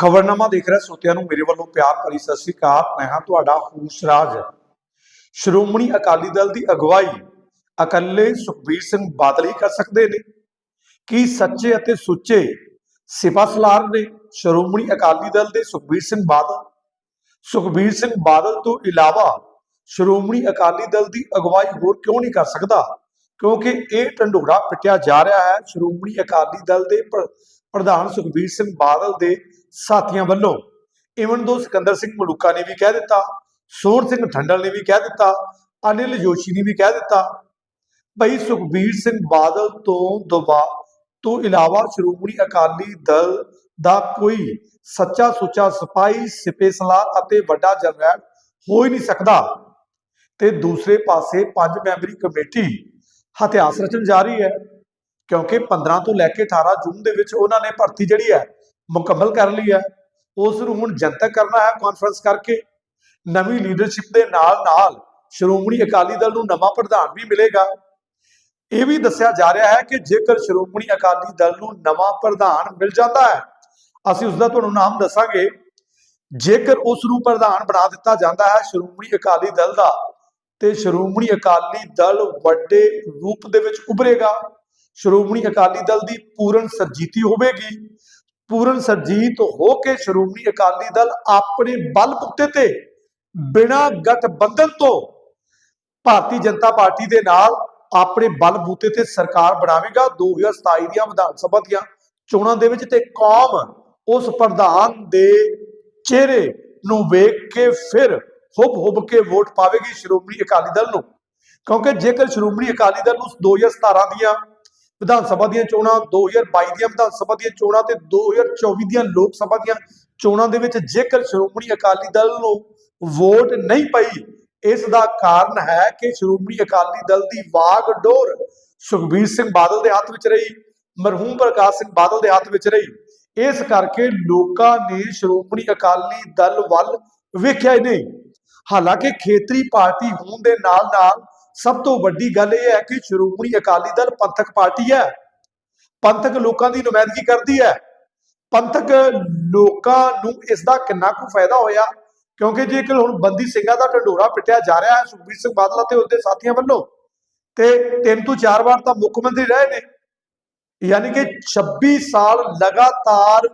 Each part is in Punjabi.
ਖਬਰਨਾਮਾ ਦੇਖ ਰਹੇ ਸਰੋਤਿਆਂ ਨੂੰ ਮੇਰੇ ਵੱਲੋਂ ਪਿਆਰ ਭਰੀ ਸਤਿ ਸ੍ਰੀ ਅਕਾਲ। ਮੈਂ ਹਾਂ ਤੁਹਾਡਾ ਹੂਸ਼ਰਾਜ ਸ਼੍ਰੋਮਣੀ ਅਕਾਲੀ ਦਲ ਦੀ ਅਗਵਾਈ ਇਕੱਲੇ ਸੁਖਬੀਰ ਸਿੰਘ ਬਾਦਲ ਹੀ ਕਰ ਸਕਦੇ ਨੇ। ਕੀ ਸੱਚੇ ਅਤੇ ਸੁੱਚੇ ਸਿਪਾ ਨੇ ਸ਼੍ਰੋਮਣੀ ਅਕਾਲੀ ਦਲ ਦੇ ਸੁਖਬੀਰ ਸਿੰਘ ਬਾਦਲ? ਸੁਖਬੀਰ ਸਿੰਘ ਬਾਦਲ ਤੋਂ ਇਲਾਵਾ ਸ਼੍ਰੋਮਣੀ ਅਕਾਲੀ ਦਲ ਦੀ ਅਗਵਾਈ ਹੋਰ ਕਿਉਂ ਨਹੀਂ ਕਰ ਸਕਦਾ? ਕਿਉਂਕਿ ਇਹ ਢੰਡੋਰਾ ਪਿੱਟਿਆ ਜਾ ਰਿਹਾ ਹੈ। ਸ਼੍ਰੋਮਣੀ ਅਕਾਲੀ ਦਲ ਦੇ ਪ੍ਰ- ਪ੍ਰਧਾਨ ਸੁਖਬੀਰ ਸਿੰਘ ਬਾਦਲ ਦੇ ਸਾਥੀਆਂ ਵੱਲੋਂ। ਇਵਨ ਦੋ ਸਿਕੰਦਰ ਸਿੰਘ ਮਲੂਕਾ ਨੇ ਵੀ ਕਹਿ ਦਿੱਤਾ, ਸੋਹਣ ਸਿੰਘ ਠੰਡਲ ਨੇ ਵੀ ਕਹਿ ਦਿੱਤਾ, ਅਨਿਲ ਜੋਸ਼ੀ ਨੇ ਵੀ ਕਹਿ ਦਿੱਤਾ। ਭਈ ਸੁਖਬੀਰ ਸਿੰਘ ਬਾਦਲ ਤੋਂ ਦੁਬਾ ਤੋਂ ਇਲਾਵਾ ਸ਼੍ਰੋਮਣੀ ਅਕਾਲੀ ਦਲ ਦਾ ਕੋਈ ਸੱਚਾ ਸੁੱਚਾ ਸਿਪਾਹੀ, ਸਿਪੇ ਸਲਾਰ ਅਤੇ ਵੱਡਾ ਜਰਨੈਲ ਹੋ ਹੀ ਨਹੀਂ ਸਕਦਾ। ਤੇ ਦੂਸਰੇ ਪਾਸੇ ਪੰਜ ਮੈਂਬਰੀ ਕਮੇਟੀ ਇਤਿਹਾਸ ਰਚਨ ਜਾਰੀ ਹੈ, ਕਿਉਂਕਿ 15 ਤੋਂ ਲੈ ਕੇ 18 ਜੂਨ ਦੇ ਵਿੱਚ ਉਹਨਾਂ ਨੇ ਭਰਤੀ ਜਿਹੜੀ ਹੈ ਮੁਕੰਮਲ ਕਰ ਲਈ ਹੈ ਉਸ ਨੂੰ ਹੁਣ ਜਨਤਕ ਕਰਨਾ ਹੈ ਕਾਨਫਰੰਸ ਕਰਕੇ। ਨਵੀਂ ਲੀਡਰਸ਼ਿਪ ਦੇ ਨਾਲ ਨਾਲ ਸ਼੍ਰੋਮਣੀ ਅਕਾਲੀ ਦਲ ਨੂੰ ਨਵਾਂ ਪ੍ਰਧਾਨ ਵੀ ਮਿਲੇਗਾ। ਇਹ ਵੀ ਦੱਸਿਆ ਜਾ ਰਿਹਾ ਹੈ ਕਿ ਜੇਕਰ ਸ਼੍ਰੋਮਣੀ ਅਕਾਲੀ ਦਲ ਨੂੰ ਨਵਾਂ ਪ੍ਰਧਾਨ ਮਿਲ ਜਾਂਦਾ ਹੈ, ਅਸੀਂ ਉਸ ਦਾ ਤੁਹਾਨੂੰ ਨਾਮ ਦੱਸਾਂਗੇ। ਜੇਕਰ ਉਸ ਨੂੰ ਪ੍ਰਧਾਨ ਬਣਾ ਦਿੱਤਾ ਜਾਂਦਾ ਹੈ ਸ਼੍ਰੋਮਣੀ ਅਕਾਲੀ ਦਲ ਦਾ, ਤੇ ਸ਼੍ਰੋਮਣੀ ਅਕਾਲੀ ਦਲ ਵੱਡੇ ਰੂਪ ਦੇ ਵਿੱਚ ਉਭਰੇਗਾ। ਸ਼੍ਰੋਮਣੀ ਅਕਾਲੀ ਦਲ ਦੀ ਪੂਰਨ ਸਰਜੀਤੀ ਹੋਵੇਗੀ। ਪੂਰਨ ਸਰਜੀਤ ਹੋ ਕੇ ਸ਼੍ਰੋਮਣੀ ਅਕਾਲੀ ਦਲ ਆਪਣੇ ਬਲਬੁੱਤੇ ਤੇ ਬਿਨਾਂ ਗਠਬੰਧਨ ਤੋਂ ਭਾਰਤੀ ਜਨਤਾ ਪਾਰਟੀ ਦੇ ਨਾਲ ਆਪਣੇ ਬਲਬੂਤੇ ਤੇ ਸਰਕਾਰ ਬਣਾਵੇਗਾ। 2027 ਦੀਆਂ ਵਿਧਾਨ ਸਭਾ ਦੀਆਂ ਚੋਣਾਂ ਦੇ ਵਿੱਚ ਤੇ ਕੌਮ ਉਸ ਪ੍ਰਧਾਨ ਦੇ ਚਿਹਰੇ ਨੂੰ ਵੇਖ ਕੇ ਫਿਰ ਹੁਬ ਹੁਬ ਕੇ ਵੋਟ ਪਾਵੇਗੀ ਸ਼੍ਰੋਮਣੀ ਅਕਾਲੀ ਦਲ ਨੂੰ। ਕਿਉਂਕਿ ਜੇਕਰ ਸ਼੍ਰੋਮਣੀ ਅਕਾਲੀ ਦਲ ਨੂੰ 2017 ਦੀਆਂ ਵਿਧਾਨ ਸਭਾ ਦੀਆਂ ਚੋਣਾਂ 2022 ਦੀਆਂ ਵਿਧਾਨ ਸਭਾ ਦੀਆਂ ਚੋਣਾਂ ਤੇ 2024 ਦੀਆਂ ਲੋਕ ਸਭਾ ਦੀਆਂ ਚੋਣਾਂ ਦੇ ਵਿੱਚ ਜੇਕਰ ਸ਼੍ਰੋਮਣੀ ਅਕਾਲੀ ਦਲ ਨੂੰ ਵੋਟ ਨਹੀਂ ਪਈ, ਇਸ ਦਾ ਕਾਰਨ ਹੈ ਕਿ ਸ਼੍ਰੋਮਣੀ ਅਕਾਲੀ ਦਲ ਦੀ ਵਾਗ ਡੋਰ ਸੁਖਬੀਰ ਸਿੰਘ ਬਾਦਲ ਦੇ ਹੱਥ ਵਿੱਚ ਰਹੀ, ਮਰਹੂਮ ਪ੍ਰਕਾਸ਼ ਸਿੰਘ ਬਾਦਲ ਦੇ ਹੱਥ ਵਿੱਚ ਰਹੀ। ਇਸ ਕਰਕੇ ਲੋਕਾਂ ਨੇ ਸ਼੍ਰੋਮਣੀ ਅਕਾਲੀ ਦਲ ਵੱਲ ਵੇਖਿਆ ਹੀ ਨਹੀਂ। ਹਾਲਾਂਕਿ ਖੇਤਰੀ ਪਾਰਟੀ ਹੋਣ ਦੇ ਨਾਲ ਨਾਲ ਸਭ ਤੋਂ ਵੱਡੀ ਗੱਲ ਇਹ ਹੈ ਕਿ ਸ਼੍ਰੋਮਣੀ ਅਕਾਲੀ ਦਲ ਪੰਥਕ ਪਾਰਟੀ ਹੈ। ਪੰਥਕ ਲੋਕਾਂ ਦੀ ਨੁਮਾਇੰਦਗੀ ਕਰਦੀ ਹੈ। ਪੰਥਕ ਲੋਕਾਂ ਨੂੰ ਇਸ ਦਾ ਕਿੰਨਾ ਕੁ ਫਾਇਦਾ ਹੋਇਆ? ਕਿਉਂਕਿ ਜੇਕਰ ਹੁਣ ਬੰਦੀ ਸਿੰਘਾਂ ਦਾ ਢੰਡੋਰਾ ਪਿੱਟਿਆ ਜਾ ਰਿਹਾ ਹੈ, ਸੁਖਬੀਰ ਸਿੰਘ ਬਾਦਲ ਅਤੇ ਉਸਦੇ ਸਾਥੀਆਂ ਵੱਲੋਂ, ਤੇ ਤਿੰਨ ਤੋਂ ਚਾਰ ਵਾਰ ਤਾਂ ਮੁੱਖ ਮੰਤਰੀ ਰਹੇ ਨੇ। ਯਾਨੀ ਕਿ 26 ਸਾਲ ਲਗਾਤਾਰ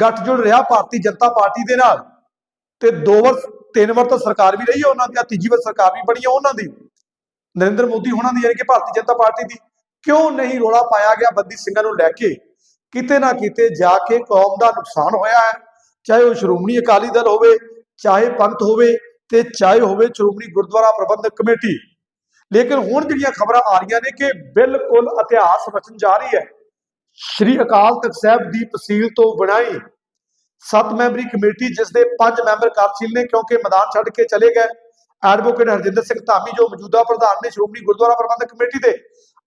ਗੱਠਜੋੜ ਰਿਹਾ ਭਾਰਤੀ ਜਨਤਾ ਪਾਰਟੀ ਦੇ ਨਾਲ। ਤੇ ਦੋ ਵਾਰ, ਤਿੰਨ ਵਾਰ ਤਾਂ ਸਰਕਾਰ ਵੀ ਰਹੀ ਹੈ ਉਹਨਾਂ ਦੀ ਆ ਤੀਜੀ ਵਾਰ ਸਰਕਾਰ ਵੀ ਬਣੀ ਹੈ ਉਹਨਾਂ ਦੀ। ਨਰਿੰਦਰ ਮੋਦੀ ਹੋਣਾ ਦੀ, ਯਾਨੀ ਕਿ ਭਾਰਤੀ ਜਨਤਾ ਪਾਰਟੀ ਦੀ, ਕਿਉਂ ਨਹੀਂ ਰੋਲਾ ਪਾਇਆ ਗਿਆ ਬੰਦੀ ਸਿੰਘਾਂ ਨੂੰ ਲੈ ਕੇ? ਕਿਤੇ ਨਾ ਕਿਤੇ ਜਾ ਕੇ ਕੌਮ ਦਾ ਨੁਕਸਾਨ ਹੋਇਆ ਹੈ। ਚਾਹੇ ਉਹ ਸ਼੍ਰੋਮਣੀ ਅਕਾਲੀ ਦਲ ਹੋਵੇ, ਚਾਹੇ ਪੰਥ ਹੋਵੇ ਤੇ ਚਾਹੇ ਹੋਵੇ ਸ਼੍ਰੋਮਣੀ ਗੁਰਦੁਆਰਾ ਪ੍ਰਬੰਧਕ ਕਮੇਟੀ। ਲੇਕਿਨ ਹੁਣ ਜਿਹੜੀਆਂ ਖਬਰਾਂ ਆ ਰਹੀਆਂ ਨੇ ਕਿ ਬਿਲਕੁਲ ਇਤਿਹਾਸ ਰਚਨ ਜਾ ਰਹੀ ਹੈ। ਸ਼੍ਰੀ ਅਕਾਲ ਤਖਤ ਸਾਹਿਬ ਦੀ ਤਸੀਲ ਤੋਂ ਬਣਾਈ ਸੱਤ ਮੈਂਬਰੀ ਕਮੇਟੀ ਜਿਸ ਦੇ ਪੰਜ ਮੈਂਬਰ ਕਾਰਜਸ਼ੀਲ ਨੇ, ਕਿਉਂਕਿ ਮੈਦਾਨ ਛੱਡ ਕੇ ਚਲੇ ਗਏ। ਐਡਵੋਕੇਟ ਹਰਜਿੰਦਰ ਸਿੰਘ ਧਾਮੀ, ਜੋ ਮੌਜੂਦਾ ਪ੍ਰਧਾਨ ਨੇ ਸ਼੍ਰੋਮਣੀ ਗੁਰਦੁਆਰਾ ਪ੍ਰਬੰਧਕ ਕਮੇਟੀ ਦੇ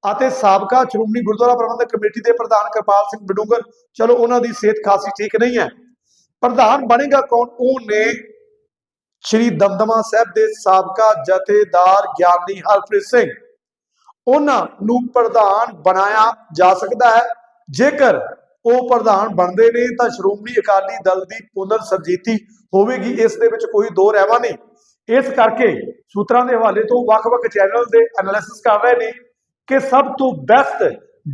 ਅਤੇ ਸਾਬਕਾ ਸ਼੍ਰੋਮਣੀ ਗੁਰਦੁਆਰਾ ਪ੍ਰਬੰਧਕ ਕਮੇਟੀ ਦੇ ਪ੍ਰਧਾਨ ਕਿਰਪਾਲ ਸਿੰਘ ਬਡੂੰਗਰ। ਚਲੋ, ਉਹਨਾਂ ਦੀ ਸਿਹਤ ਖਾਸੀ ਠੀਕ ਨਹੀਂ ਹੈ। ਪ੍ਰਧਾਨ ਬਣੇਗਾ ਕੌਣ? ਉਹ ਨੇ ਸ਼੍ਰੀ ਦਮਦਮਾ ਸਾਹਿਬ ਦੇ ਸਾਬਕਾ ਜਥੇਦਾਰ ਗਿਆਨੀ ਹਰਪ੍ਰੀਤ ਸਿੰਘ। ਉਹਨਾਂ ਨੂੰ ਪ੍ਰਧਾਨ ਬਣਾਇਆ ਜਾ ਸਕਦਾ ਹੈ। ਜੇਕਰ ਉਹ ਪ੍ਰਧਾਨ ਬਣਦੇ ਨੇ, ਤਾਂ ਸ਼੍ਰੋਮਣੀ ਅਕਾਲੀ ਦਲ ਦੀ ਪੁਨਰ ਸਰਜੀਤੀ ਹੋਵੇਗੀ। ਇਸ ਦੇ ਵਿੱਚ ਕੋਈ ਦੋ ਰਹਿਵਾ ਨਹੀਂ ਇਸ ਕਰਕੇ ਸੂਤਰਾਂ ਦੇ ਹਵਾਲੇ ਤੋਂ ਵੱਖ-ਵੱਖ ਚੈਨਲ ਦੇ ਐਨਾਲਿਸਿਸ ਕਰ ਰਹੇ ਨੇ ਕਿ ਸਭ ਤੋਂ ਬੈਸਟ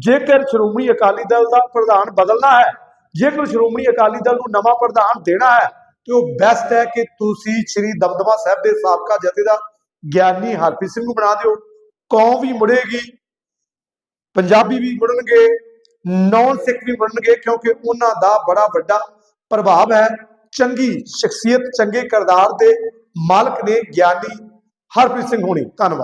ਜੇਕਰ ਸ਼੍ਰੋਮਣੀ ਅਕਾਲੀ ਦਲ ਦਾ ਪ੍ਰਧਾਨ ਬਦਲਣਾ ਹੈ, ਜੇਕਰ ਸ਼੍ਰੋਮਣੀ ਅਕਾਲੀ ਦਲ ਨੂੰ ਨਵਾਂ ਪ੍ਰਧਾਨ ਦੇਣਾ ਹੈ, ਤੇ ਉਹ ਬੈਸਟ ਹੈ ਕਿ ਤੁਸੀਂ ਸ਼੍ਰੀ ਦਮਦਮਾ ਸਾਹਿਬ ਦੇ ਸਾਬਕਾ ਜਥੇਦਾਰ ਗਿਆਨੀ ਹਰਪ੍ਰੀਤ ਸਿੰਘ ਨੂੰ ਬਣਾ ਦਿਓ। ਕੌਮ ਵੀ ਮੁੜੇਗੀ, ਪੰਜਾਬੀ ਵੀ ਮੁੜਨਗੇ ਨੌਨ ਸਿੱਖ ਵੀ ਮੁੜਨਗੇ, ਕਿਉਂਕਿ ਉਹਨਾਂ ਦਾ ਬੜਾ ਵੱਡਾ ਪ੍ਰਭਾਵ ਹੈ। ਚੰਗੀ ਸ਼ਖਸੀਅਤ, ਚੰਗੇ ਕਿਰਦਾਰ ਦੇ ਮਾਲਕ ਨੇ ਗਿਆਨੀ ਹਰਪ੍ਰੀਤ ਸਿੰਘ ਹੋਣੀ ਧੰਨਵਾਦ।